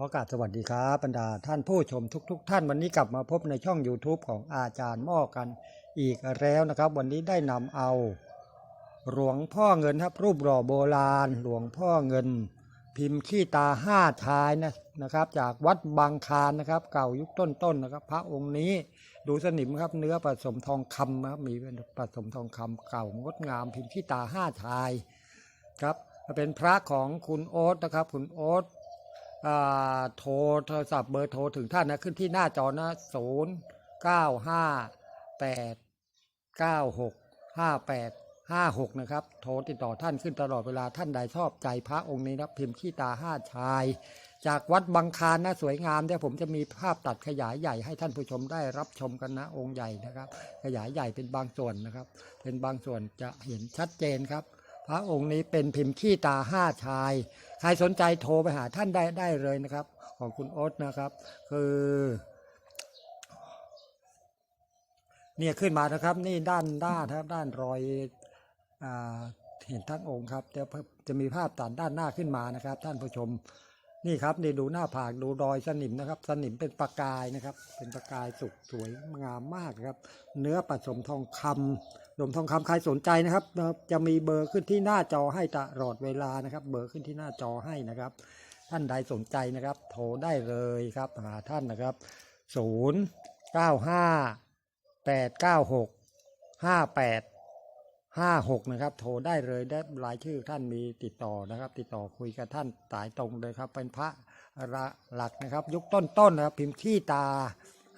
ขอกราบสวัสดีครับบรรดาท่านผู้ชมทุกๆท่านวันนี้กลับมาพบในช่อง YouTube ของอาจารย์ม้อกันอีกแล้วนะครับ วันนี้ได้นำเอา หลวงพ่อเงินครับ รูปหล่อโบราณ หลวงพ่อเงิน พิมพ์ขี้ตาห้าชายนะนะครับ จากวัดบางคานนะครับ เก่ายุคต้นๆนะครับ พระองค์นี้ดูสนิมครับ เนื้อผสมทองคำนะครับมีผสมทองคำเก่างดงาม พิมพ์ขี้ตาห้าชายครับเป็นพระของคุณโอ๊ตนะครับ คุณโอ๊ต โทรโทรศัพท์เบอร์โทรถึงท่านนะขึ้นที่หน้าจอนะศูนย์เก้าห้าแปดเก้าหกห้าแปดห้าหกนะครับ โทรติดต่อท่านขึ้นตลอดเวลาท่านใดชอบใจพระองค์นี้นะพิมพ์ขี้ตาห้าชาย จากวัดบางคานนะสวยงามเดี๋ยวผมจะมีภาพตัดขยายใหญ่ให้ท่านผู้ชมได้รับชมกันนะองค์ใหญ่นะครับ ขยายใหญ่เป็นบางส่วนนะครับ เป็นบางส่วนจะเห็นชัดเจนครับ พระองค์นี้เป็นพิมพ์ขี้ตาห้าชาย ใครสนใจโทรไปหาท่านได้ได้เลยนะครับ ของคุณโอ๊ตนะครับ คือ เนี่ยขึ้นมานะครับ นี่ด้านด้านครับ ด้านรอยอ่าเห็นทั้งองค์ครับเดี๋ยวจะมีภาพตัดด้านหน้าขึ้นมานะครับ ท่านผู้ชม นี่ครับนี่ดูหน้าผากดูรอยสนิมนะครับ สนิมเป็นประกายนะครับ เป็นประกายสุกสวยงามมากครับ เนื้อผสมทองคำลมทองคำใครสนใจนะครับ จะมีเบอร์ขึ้นที่หน้าจอให้ตลอดเวลานะครับ เบอร์ขึ้นที่หน้าจอให้นะครับ ท่านใดสนใจนะครับ โทรได้เลยครับหาท่านนะครับศูนย์เก้าห้าแปดเก้า ห้าหกนะครับ โทรได้เลยได้รายชื่อท่านมีติดต่อนะครับ ติดต่อคุยกับท่านสายตรงเลยครับ เป็นพระหลักนะครับ ยุคต้นๆนะครับ พิมพ์ขี้ตา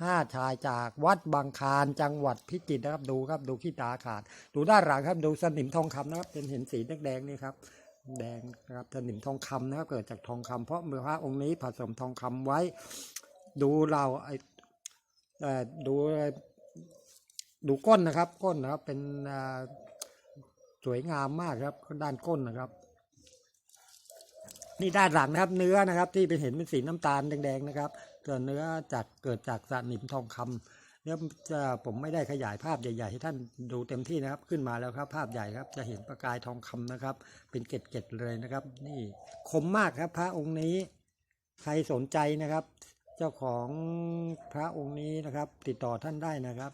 ห้าชายจากวัดบางคานจังหวัดพิจิตรนะครับดูครับดูขี้ตาขาด ดูด้านหลังครับดูสนิมทองคำนะครับเป็นเห็นสีแดงๆนี่ครับแดงนะครับสนิมทองคำนะครับเกิดจากทองคำเพราะเมื่อพระองค์นี้ผสมทองคำไว้ ดูเราไอดูดูก้นนะครับ ก้นนะครับเป็นอ่า สวยงามมากครับด้านก้นนะครับ นี่ด้านหลังนะครับเนื้อนะครับ ที่เป็นเห็นเป็นสีน้ำตาลแดงๆนะครับเกิดเนื้อจากเกิดจากสนิมทองคำเนี่ยจะผมไม่ได้ขยายภาพใหญ่ ๆ ให้ท่านดูเต็มที่นะครับ ขึ้นมาแล้วครับ ภาพใหญ่ครับ จะเห็นประกายทองคำนะครับ เป็นเกล็ดๆเลยนะครับ นี่คมมากครับ พระองค์นี้ ใครสนใจนะครับ เจ้าของพระองค์นี้นะครับ ติดต่อท่านได้นะครับ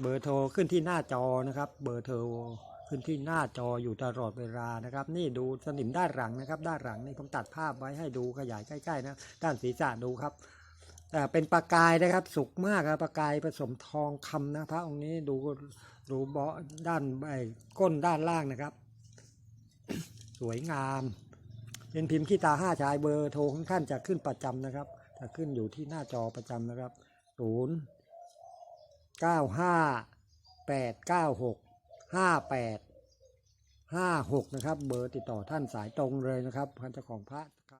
เบอร์โทรขึ้นที่หน้าจอนะครับ เบอร์โทรขึ้นที่หน้าจออยู่ตลอดเวลานะครับ นี่ดูสนิมด้านหลังนะครับ ด้านหลังนี่ผมตัดภาพไว้ให้ดูขยายใกล้ๆนะด้านศีรษะดูครับอ่เป็นประกายนะครับสุกมากครับประกายผสมทองคำนะพระองค์นี้ดูดูเบาะด้านไอ้ก้นด้านล่างนะครับ สวยงาม เป็นพิมพ์ขี้ตาห้าชายเบอร์โทรของท่านจะขึ้นประจำนะครับจะขึ้นอยู่ที่หน้าจอประจำนะครับศูนย์ เก้าห้าแปดเก้าหกห้าแปดห้าหกนะครับ เบอร์ติดต่อท่านสายตรงเลยนะครับท่านเจ้าของพระ